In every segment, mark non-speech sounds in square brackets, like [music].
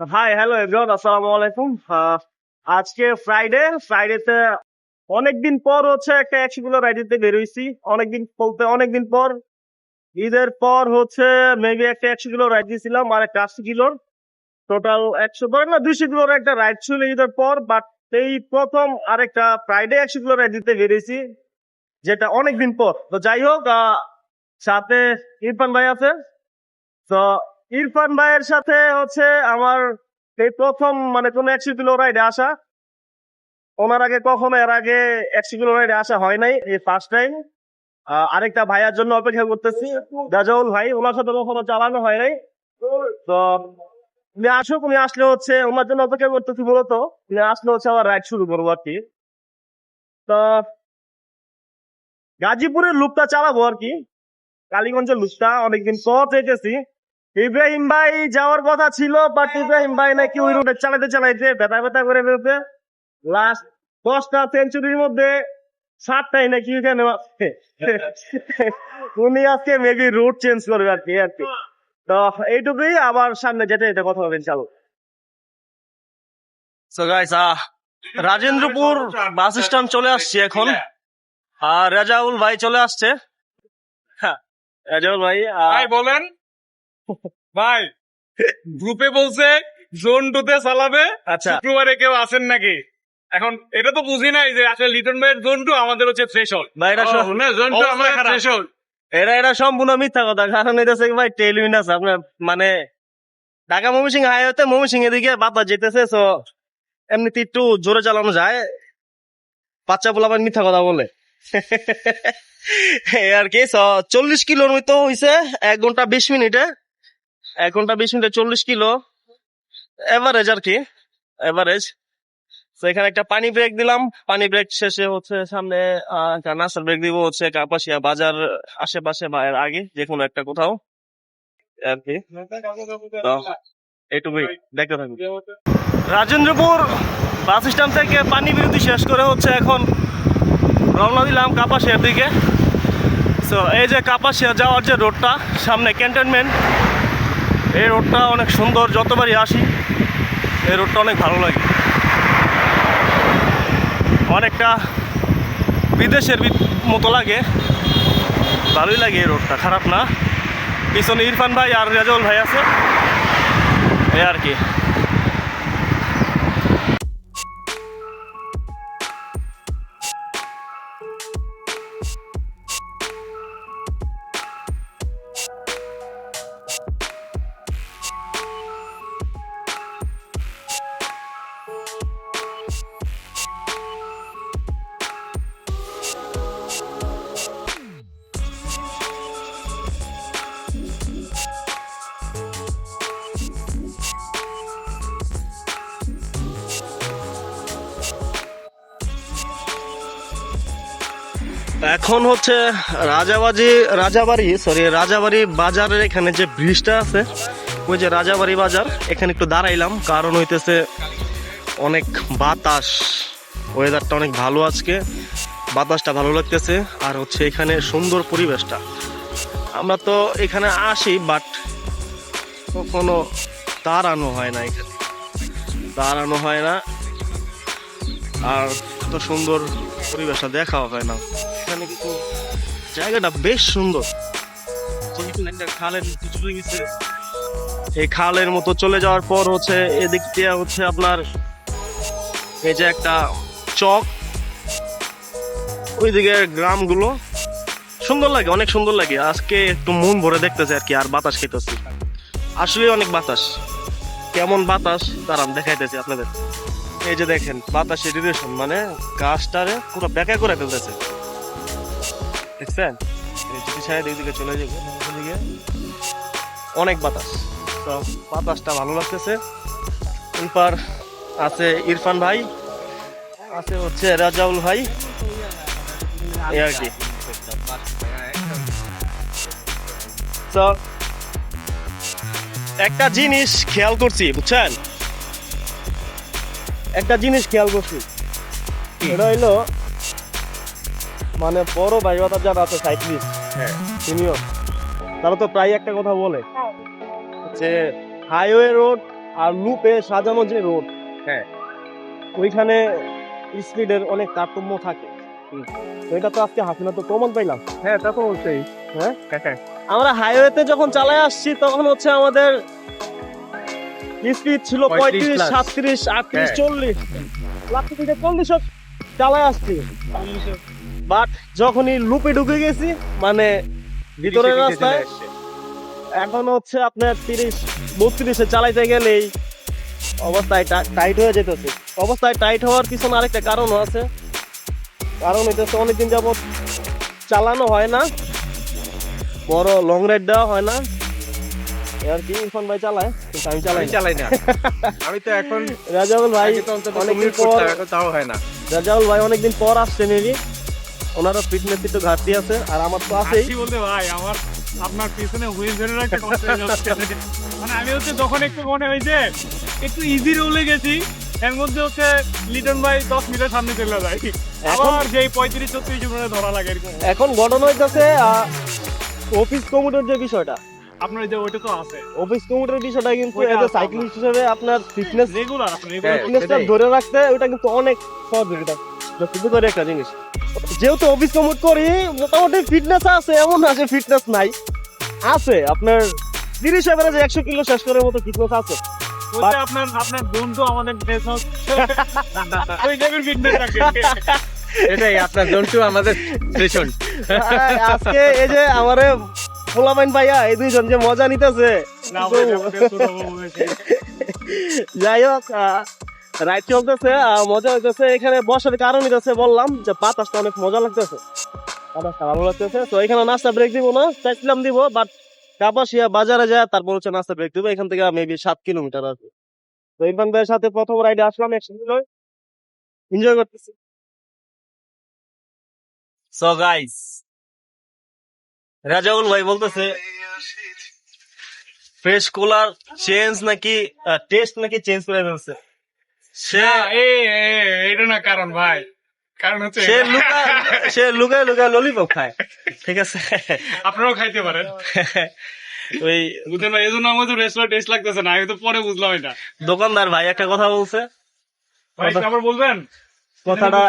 Hi hello everyone আসসালামু আলাইকুম। আজকে ফ্রাইডে ফ্রাইডেতে অনেকদিন পর হচ্ছে একটা একশো কিলো রাইড দিতে বেরোইছি। অনেকদিন বলতে অনেকদিন পর, ঈদের পর হচ্ছে মেবি একটা একশো রাইড দিয়েছিলাম আর একটা আশি কিলোর টোটাল একশো, ধরেন না দুইশো কিলোর একটা রাইড ছিল ঈদের পর বাট এই প্রথম আরেকটা ফ্রাইডে একশো রাইড দিতে বেরিয়েছি যেটা অনেকদিন পর। তো যাই হোক সাথে ইরফান ভাই আছে। তো ইরফান ভাইয়ের সাথে হচ্ছে আমার এই প্রথম মানে কোন একশো কিলো রাইডে আসা। ওনার আগে কখনো, এর আগে একশো কিলো রাইডে আসা হয় নাই, এই ফার্স্ট টাইম আরেকটা ভাইয়ার জন্য অপেক্ষা করতেছি। রাজাউল ভাই, ওনার সাথে কখনো চালানো হয় নাই। তো উনি আসুক, উনি আসলে হচ্ছে ওনার জন্য অপেক্ষা করতেছি মূলত। উনি আসলে হচ্ছে আবার রাইড শুরু করব আর কি। তো গাজীপুরের লুকটা চালাবো আর কি। কালীগঞ্জের লুকটা অনেকদিন পর দেখেছি। ইব্রাহিম ভাই যাওয়ার কথা ছিল বাট ইব্রাহিম ভাই নাকি ওই রোডে চালাতে চালাইতে ব্যথা ব্যথা করে ফেলতে লাস্ট দশটা সেঞ্চুরির মধ্যে সাতটাই নাকি এখানে উনি আজকে মেবি রুট চেঞ্জ করবে আর কি আর কি। তো এইটুকুই আবার সামনে যেতে যেতে কথা হবে চালু so guys Rajendrapur bus stand চলে আসছি এখন। আর রাজাউল ভাই চলে আসছে। হ্যাঁ রাজাউল ভাই ভাই বলেন। ভাই গ্রুপে বলছে জোন টুতে চালাবে আচ্ছা। শুক্রবারে কেউ আসেন নাকি? এখন এটা তো বুঝি নাই যে আসলে লিটন ভাইয়ের জোন টু আমাদের হচ্ছে থ্রেশল ভাই এটা সব- জোন টু আমাদের থ্রেশল এটা এটা সম্পূর্ণ মিথ্যা কথা। কারণ এটা ভাই টেলিভিশন আছে। আপনার মানে ঢাকা ময়মনসিং হাইওয়েতে ময়মনসিং এদিকে বাতাস যেতেছে তো এমনিতে একটু জোরে চালানো যায়। বাচ্চা বলে আবার মিথ্যা কথা বলে। [laughs] আর কি চল্লিশ কিলোর মতো হইছে এক ঘণ্টা বিশ মিনিটে। এক ঘণ্টা বিশ মিনিটে চল্লিশ কিলো। এভারেজ আর কি। এভারেজ তো এখানে একটা পানি ব্রেক দিলাম। পানি ব্রেক শেষে হচ্ছে সামনে নাস্তার ব্রেক দিব হচ্ছে কাপাসিয়া বাজার আশেপাশে বা এর আগে যে কোনো একটা কোথাও। আর কি। তো, এইটুকুই। দেখতে থাকুন। রাজেন্দ্রপুর বাস স্ট্যান্ড থেকে পানি বিরতি শেষ করে হচ্ছে এখন রওনা দিলাম কাপাসিয়ার দিকে। তো এই যে কাপাসিয়া যাওয়ার যে রোডটা সামনে ক্যান্টনমেন্ট এই রোডটা অনেক সুন্দর, যতবারই আসি, এই রোডটা অনেক ভালো লাগে। অনেকটা বিদেশের মতো লাগে। ভালোই লাগে এই রোডটা, খারাপ না। পিছনে ইরফান ভাই আর রেজল ভাই আছে। এই আর কি। এখন হচ্ছে রাজাবাজি, রাজাবাড়ি সরি রাজাবাড়ি বাজারের এখানে যে ব্রিজটা আছে, ওই যে রাজাবাড়ি বাজার, এখানে একটু দাঁড়াইলাম, কারণ হইতেছে অনেক বাতাস ওয়েদারটা অনেক ভালো আজকে, বাতাসটা ভালো লাগতেছে, আর হচ্ছে এখানে সুন্দর পরিবেশটা। আমরা তো এখানে আসি বাট কখনো দাঁড়ানো হয় না এখানে। দাঁড়ানো হয় না, আর এত সুন্দর পরিবেশটা দেখাও হয় না। এখানে কিন্তু জায়গাটা বেশ সুন্দর। খালের এই খালের মতো চলে যাওয়ার পর হচ্ছে এদিক দিয়ে হচ্ছে আপনার এই যে একটা চক ওইদিকে গ্রামগুলো সুন্দর লাগে, অনেক সুন্দর লাগে। আজকে একটু মন ভরে দেখতেছে আর কি, আর বাতাস খেতেছি আসলে অনেক বাতাস। কেমন বাতাস? দাঁড়ান, দেখাইতেছি আপনাদের। এই যে দেখেন, বাতাসের ডিরেকশন মানে গাছটারে পুরো বেঁকা করে ফেলতেছে। দেখছেন? যদি সাইড এইদিকে চলে যাবে। অনেক বাতাস। তো বাতাসটা ভালো লাগতেছে। এরপর আছে ইরফান ভাই আছে হচ্ছে রাজাউল ভাই। এই আর কি। একটা জিনিস খেয়াল করছি বুঝছেন? একটা জিনিস খেয়াল করছি। এটা হইল মানে বড় ভাই বাতার যারা আছে সাইক্লিস্ট হ্যাঁ। সিনিয়র তারা তো প্রায় একটা কথা বলে। যে হাইওয়ে রোড আর লুপে সাজানো যে রোড হ্যাঁ। ওইখানে স্পিডের অনেক তারতম্য থাকে। এটা তো আজকে হাসিনা তো প্রমাণ পাইলাম। হ্যাঁ তা তো বলছেই হ্যাঁ? হ্যাঁ আমরা হাইওয়েতে যখন চালায় আসছি তখন হচ্ছে আমাদের স্পিড ছিল পঁয়ত্রিশ সাতত্রিশ আটত্রিশ হ্যাঁ। চল্লিশ। লাখ থেকে চল্লিশ চালায় আসছি। যখনই লুপে ঢুকে গেছি মানে ভিতরের রাস্তায় এখন হচ্ছে আপনার তিরিশ বত্রিশে চালাইতে গেলেই অবস্থায় টাইট হয়ে যেতেছে। অবস্থায় টাইট হওয়ার পিছনে আরেকটা কারণও আছে। কারণ হইতেছে অনেকদিন যাবত চালানো হয় না বড় লং রাইড দেওয়া হয় না। আর কি ইরফান ভাই চালায় কিন্তু আমি চালাই চালাই না। [laughs] আমি তো এখন রাজাউল ভাই অনেকদিন পর তাও হয় না। রাজাউল ভাই অনেকদিন পর আসছেন এরই ওনারও ফিটনেস একটু ঘাটতি আছে আর আমার তো আছেই। বলতে ভাই আমার আপনার পিছনে হুইল ধরে রাখতে কষ্ট হয়ে মানে আমি হচ্ছে যখন একটু মনে হয়েছে একটু ইজি রোলে গেছি এর মধ্যে হচ্ছে লিটন ভাই দশ মিটার সামনে চলে যায়। এখন আবার যেই পঁয়ত্রিশ ছত্রিশ মিটারে ধরা লাগে এরকম। এখন ঘটনা হইতেছে অফিস কমিউটার যে বিষয়টা। আপনার যে ওইটা তো আছে অফিস বিষয়টা কিন্তু এজ সাইক্লিস্ট হিসেবে আপনার ফিটনেস রেগুলার আপনি হ্যাঁ, ফিটনেসটা ধরে রাখতে ওটা কিন্তু অনেক এটা শুধু করে একটা জিনিস। যেহেতু অফিস কমিউট করি মোটামুটি ফিটনেস আছে এমন না যে ফিটনেস নাই। আছে আপনার তিরিশ এভারেজ একশো কিলো শেষ করার মতো ফিটনেস আছে। আপনার আপনার বন্ধু আমাদের দেশ [laughs] ওই জায়গায় ফিটনেস রাখে। এটাই আপনার জন্টু আমাদের স্টেশন আজকে এই যে আমারে পোলাপাইন ভাইয়া এই দুইজন যে মজা নিতেছে। না ভাই, আমাদের ছোট বাবু হয়েছে। যাই হোক রাইড চলতেছে আহ, মজা হইতেছে। এখানে বসার কারণ হইতেছে বললাম যে বাতাসটা অনেক মজা লাগতেছে। বাতাসটা ভালো লাগতেছে। তো এখানে নাস্তা ব্রেক দিব না চাইছিলাম দিব বাট কাপাসিয়া বাজারে যায় তারপর হচ্ছে নাস্তা ব্রেক দিব। এখান থেকে মেবি সাত কিলোমিটার আর কি। তো ইরফান ভাইয়ের সাথে প্রথম রাইডে আসলাম একসাথে এনজয় করতেছি। সো গাইস রাজাউল ভাই বলতেছে ফ্রেশ কুলার চেঞ্জ নাকি টেস্ট নাকি চেঞ্জ করে ফেলছে। সে না, কারণ ভাই। কারণ হচ্ছে সে লুকায় সে লুকায় লুকায় ললিপপ খায়। ঠিক আছে? আপনারাও খাইতে পারেন। ওই বুঝলেন না এই জন্য আমার তো রেস্টুরেন্ট টেস্ট লাগতেছে না আমি তো পরে বুঝলাম এটা। দোকানদার ভাই একটা কথা বলছে। ভাই আবার বলবেন? কথাটা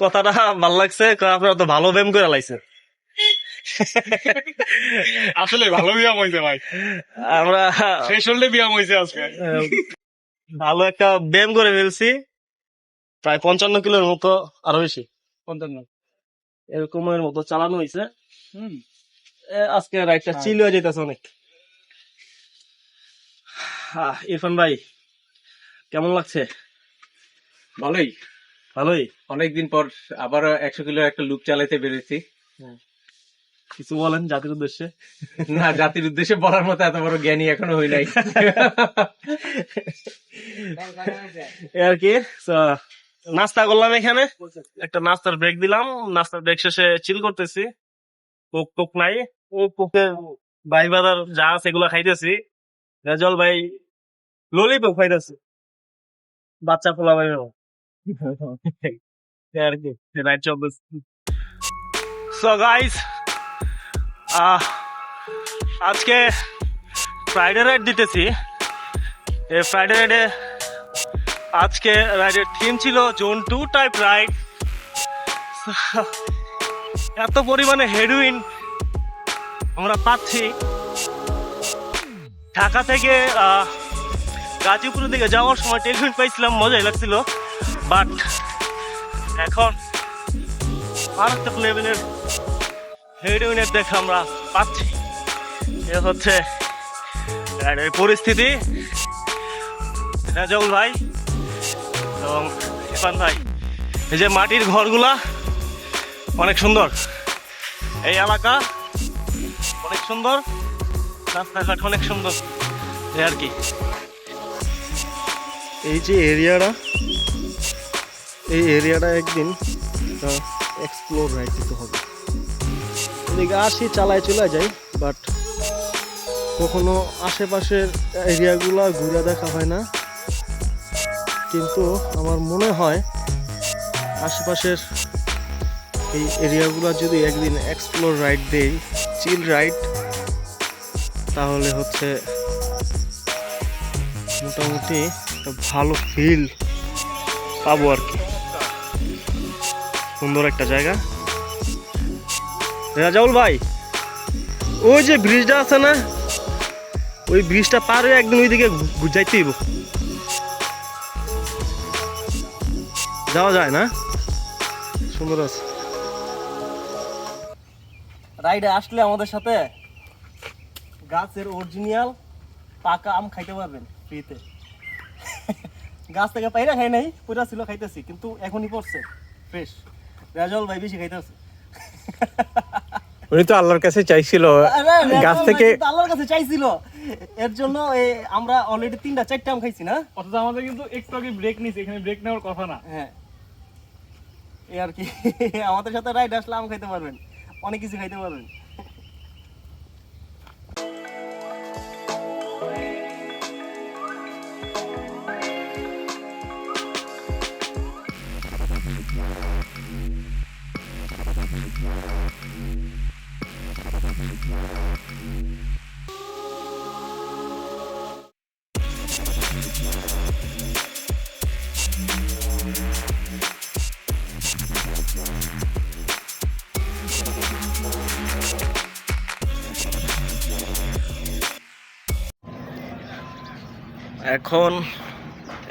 কথাটা ভালো লাগছে আপনারা তো ভালো ব্যায়াম করে লাইছেন। আসলে ভালো ব্যায়াম হয়েছে ভাই। আমরা শেষ হলে ব্যায়াম হয়েছে আজকে। ভালো একটা ব্যায়াম করে ফেলছি। প্রায় পঞ্চান্ন কিলোর মতো আরও বেশি। পঞ্চান্ন। এরকমের মতো চালানো হয়েছে। হুম। আজকে রাইডটা হ্যাঁ। চিল হয়ে যেতেছে অনেক। আহ, ইরফান ভাই কেমন লাগছে? ভালোই। ভালোই? অনেকদিন পর আবারও একশো কিলো একটা লুক চালাইতে পেরেছি। কিছু বলেন জাতির উদ্দেশ্যে? না জাতির উদ্দেশ্যে বলার মতো এত বড় জ্ঞানী এখনও হই নাই। আর কি? নাস্তা করলাম এখানে। একটা নাস্তার ব্রেক দিলাম। নাস্তার ব্রেক শেষে চিল করতেছি। কোক টোক নাই। ও কোকে ভাই বাজার যা আছে এগুলা খাইতেছি। রেজল ভাই ললিপপ খাইতেছি। বাচ্চা পোলা ভাই [laughs] আর কি? রাইট চলতেছে সো গাইস আজকে ফ্রাইডে রাইড দিতেছি। এই ফ্রাইডে রাইডে আজকে রাইডের থিম ছিল জোন টু টাইপ রাইড এত পরিমাণে হেডউইন আমরা পাচ্ছি। ঢাকা থেকে গাজীপুরের দিকে যাওয়ার সময় টেলিফোন পাইছিলাম, মজাই লাগছিল। বাট এখন মারাত্মক লেভেলের হেডউইনের দেখা আমরা পাচ্ছি। এ হচ্ছে রাইডের পরিস্থিতি। রাজাউল ভাই এবং ইরফান ভাই, এই যে মাটির ঘরগুলা অনেক সুন্দর। এই এলাকা অনেক সুন্দর, রাস্তাঘাট অনেক সুন্দর, এই আর কি। এই যে এরিয়াটা, এই এরিয়াটা একদিন এক্সপ্লোর রাইড দিতে হবে। এদিকে আসি, চালায় চলে যাই বাট কখনো আশেপাশের এরিয়াগুলা ঘুরে দেখা হয় না। কিন্তু আমার মনে হয় আশেপাশের এই এরিয়াগুলো যদি একদিন এক্সপ্লোর রাইড দেই চিল রাইড তাহলে হচ্ছে মোটামুটি একটা ভালো ফিল পাবো আর কি। সুন্দর একটা জায়গা। রাজাউল ভাই, ওই যে ব্রিজটা আছে না, ওই ব্রিজটা পার হয়ে একদিন ওইদিকে যাইতে হইব। যাওয়া যায় না? সুন্দর আছে। রাইডে আসলে আমাদের সাথে গাছের অরিজিনাল পাকা আম খাইতে পারবেন, ফ্রিতে। গাছ থেকে পাইরা খাই নাই, পুরা ছিল খাইতেছি, কিন্তু এখনই পড়ছে ফ্রেশ রাজল ভাই বেশি খাইতেছে। উনি তো আল্লাহর কাছে চাইছিল গাছ থেকে আল্লাহর কাছে চাইছিল। এর জন্য আমরা অলরেডি তিনটা চারটা আম খাইছি না? অথচ আমাদের কিন্তু একটু আগে ব্রেক নিছে এখানে ব্রেক নেওয়ার কথা না। হ্যাঁ। এই আর কি [laughs] আমাদের সাথে রাইড আসলে আম খাইতে পারবেন। অনেক কিছু খাইতে পারবেন। এখন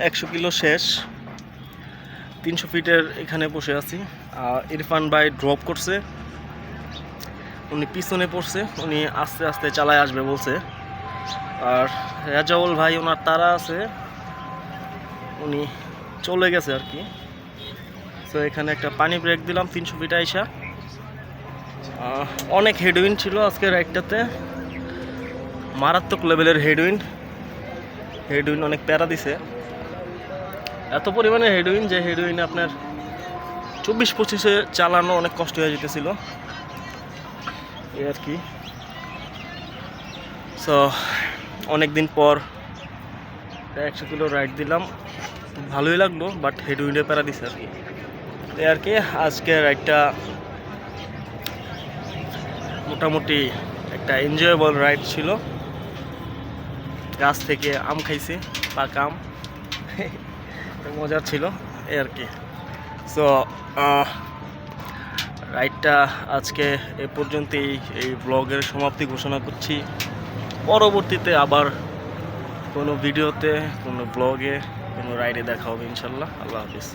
একশো কিলো শেষ তিনশো ফিটের এখানে বসে আছি। ইরফান ভাই ড্রপ করছে। উনি পিছনে পড়ছে, উনি আস্তে আস্তে চালায় আসবে বলছে। আর রাজাউল ভাই, ওনার তারা আছে, উনি চলে গেছে আর কি। তো এখানে একটা পানি ব্রেক দিলাম, তিনশো ফিট আইসা। অনেক হেডউইন ছিল আজকে রাইডটাতে। মারাত্মক লেভেলের হেডউইন হেডউইন অনেক প্যারা দিছে। এত পরিমাণে হেডউইন যে হেডউইন আপনার চব্বিশ পঁচিশে চালানো অনেক কষ্ট হয়ে যেতেছিল। আর কি। সো অনেক দিন পর একশো কিলো রাইড দিলাম। ভালোই লাগল বাট হেডউইনে প্যারা দিছে আর কি। আর কি আজকে রাইডটা মোটামুটি একটা এনজয়েবল রাইড ছিল। গাছ থেকে আম খাইছি, পাকা আম। [laughs] মজার ছিল, এই আর কি। সো রাইডটা আজকে এ পর্যন্তই এই ব্লগের সমাপ্তি ঘোষণা করছি। পরবর্তীতে আবার কোনো ভিডিওতে, কোনো ব্লগে, কোনো রাইডে দেখা হবে ইনশাল্লাহ। আল্লাহ হাফিজ।